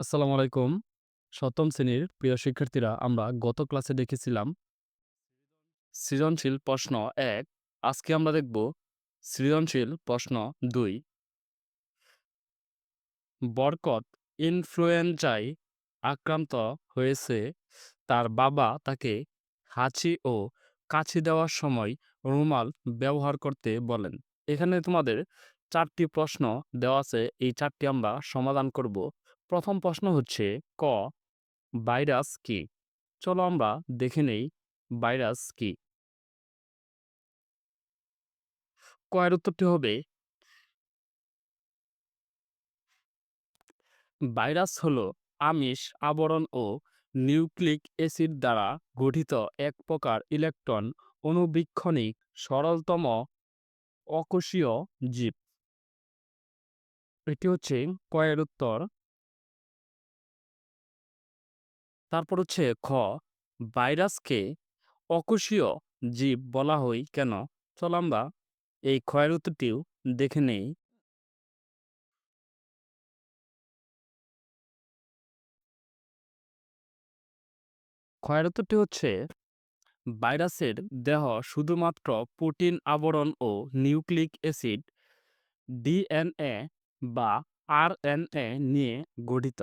আসসালামু আলাইকুম। সপ্তম শ্রেণির প্রিয় শিক্ষার্থীরা, আমরা গত ক্লাসে দেখেছিলাম সৃজনশীল প্রশ্ন এক আজকে আমরা দেখব সৃজনশীল প্রশ্ন দুই বরকত ইনফ্লুয়েঞ্জায় আক্রান্ত হয়েছে। তার বাবা তাকে হাঁচি ও কাছি দেওয়ার সময় রুমাল ব্যবহার করতে বলেন। এখানে তোমাদের চারটি প্রশ্ন দেওয়া আছে। এই চারটি আমরা সমাধান করব। প্রথম প্রশ্ন হচ্ছে, ক, ভাইরাস কি? চলো আমরা দেখে নেই, ভাইরাস কি? কয়ের উত্তরটি হবে ভাইরাস হল আমিষ, আবরণ ও নিউক্লিক অ্যাসিড দ্বারা গঠিত এক প্রকার ইলেকট্রন অনুবীক্ষণিক সরলতম অকোষীয় জীব। এটি হচ্ছে কয়ের উত্তর। তারপর হচ্ছে খ, ভাইরাসকে অকোষীয় জীব বলা হয়, কেন? চলো আমরা এই এর উত্তরটিও দেখে নেই। খ উত্তরটি হচ্ছে, ভাইরাসের দেহ শুধুমাত্র প্রোটিন আবরণ ও নিউক্লিক অ্যাসিড, ডিএনএ বা আরএনএ নিয়ে গঠিত।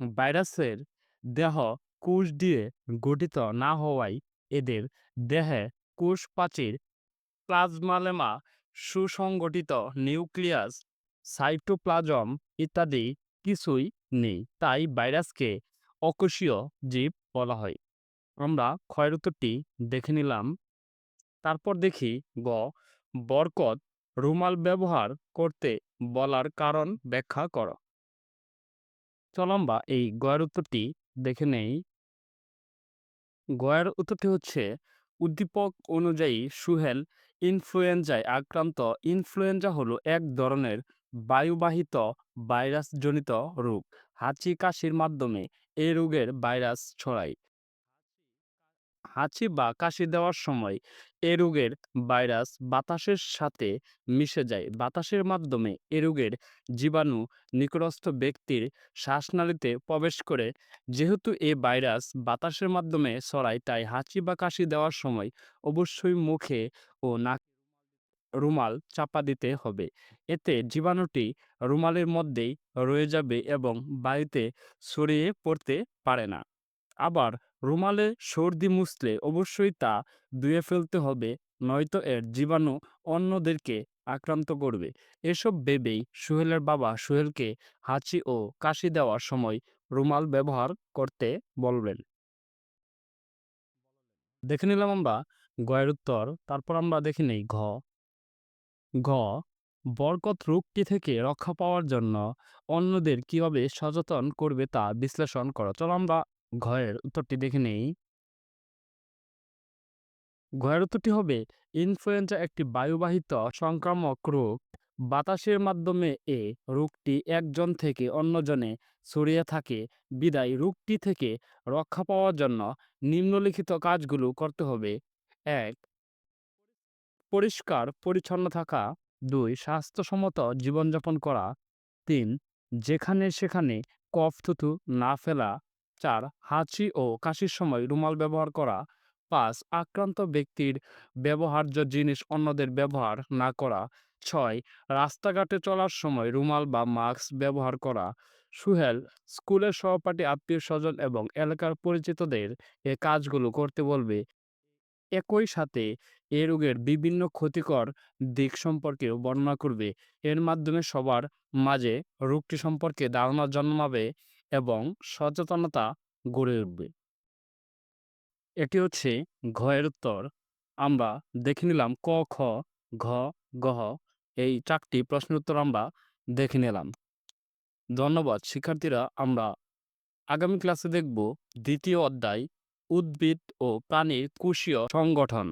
ভাইরাসের দেহ কোষ দিয়ে গঠিত না হওয়ায় এদের দেহে কোষ প্রাচীর, প্লাজমালেমা, সুসংগঠিত নিউক্লিয়াস, সাইটোপ্লাজম ইত্যাদি কিছুই নেই। তাই ভাইরাসকে অকোষীয় জীব বলা হয়। আমরা এর উত্তরটি দেখে নিলাম। তারপর দেখি গ বরকত রুমাল ব্যবহার করতে বলার কারণ ব্যাখ্যা করো। চলো আমরা এই গ এর উত্তরটি দেখে নেই। গয়ার উত্তরটি হচ্ছে, উদ্দীপক অনুযায়ী সুহেল ইনফ্লুয়েঞ্জায় আক্রান্ত। ইনফ্লুয়েঞ্জা হলো এক ধরনের বায়ুবাহিত ভাইরাসজনিত রোগ। হাঁচি কাশির মাধ্যমে এ রোগের ভাইরাস ছড়ায়। হাঁচি বা কাশি দেওয়ার সময় এ রোগের ভাইরাস বাতাসের সাথে মিশে যায়। বাতাসের মাধ্যমে এ রোগের জীবাণু নিকটস্থ ব্যক্তির শ্বাসনালীতে প্রবেশ করে। যেহেতু এ ভাইরাস বাতাসের মাধ্যমে ছড়ায়, তাই হাঁচি বা কাশি দেওয়ার সময় অবশ্যই মুখে ও নাক রুমাল চাপা দিতে হবে। এতে জীবাণুটি রুমালের মধ্যেই রয়ে যাবে এবং বায়ুতে ছড়িয়ে পড়তে পারে না। আবার রুমালে সর্দি মুছলে অবশ্যই তা ধুয়ে ফেলতে হবে, নয়তো এর জীবাণু অন্যদেরকে আক্রান্ত করবে। এসব ভেবেই সুহেলের বাবা সুহেলকে হাঁচি ও কাশি দেওয়ার সময় রুমাল ব্যবহার করতে বলবেন। দেখে নিলাম আমরা গ এর উত্তর। তারপর আমরা দেখে নেই ঘ। ঘ, বরকত রোগটি থেকে রক্ষা পাওয়ার জন্য অন্যদের কীভাবে সচেতন করবে তা বিশ্লেষণ করো। চলো আমরা ঘ এর উত্তরটি দেখে নেই। ঘ এর উত্তরটি হবে, ইনফ্লুয়েঞ্জা একটি বায়ুবাহিত সংক্রামক রোগ। বাতাসের মাধ্যমে এ রোগটি একজন থেকে অন্যজনে ছড়িয়ে থাকে বিদায়, রোগটি থেকে রক্ষা পাওয়ার জন্য নিম্নলিখিত কাজগুলো করতে হবে। এক, পরিষ্কার, পরিচ্ছন্ন থাকা। দুই, স্বাস্থ্যসম্মত জীবনযাপন করা। তিন, যেখানে সেখানে কফ থুথু না ফেলা। চার হাঁচি ও কাশির সময় রুমাল ব্যবহার করা। পাঁচ, আক্রান্ত ব্যক্তির ব্যবহার্য জিনিস অন্যদের ব্যবহার না করা। ছয়, রাস্তাঘাটে চলার সময় রুমাল বা মাস্ক ব্যবহার করা। সুহেল স্কুলের সহপাঠী আত্মীয় স্বজন এবং এলাকার পরিচিতদের এ কাজগুলো করতে বলবে। একই সাথে এ রোগের বিভিন্ন ক্ষতিকর দিক সম্পর্কেও বর্ণনা করবে। এর মাধ্যমে সবার মাঝে রোগটি সম্পর্কে ধারণা জন্মাবে এবং সচেতনতা গড়ে উঠবে। এটি হচ্ছে ঘ এর উত্তর। আমরা দেখে নিলাম ক, খ, ঘ, ঘ এই ৪ টি প্রশ্নের উত্তর আমরা দেখে নিলাম। ধন্যবাদ শিক্ষার্থীরা। আমরা আগামী ক্লাসে দেখব দ্বিতীয় অধ্যায় উদ্ভিদ ও প্রাণীর কোষীয় সংগঠন।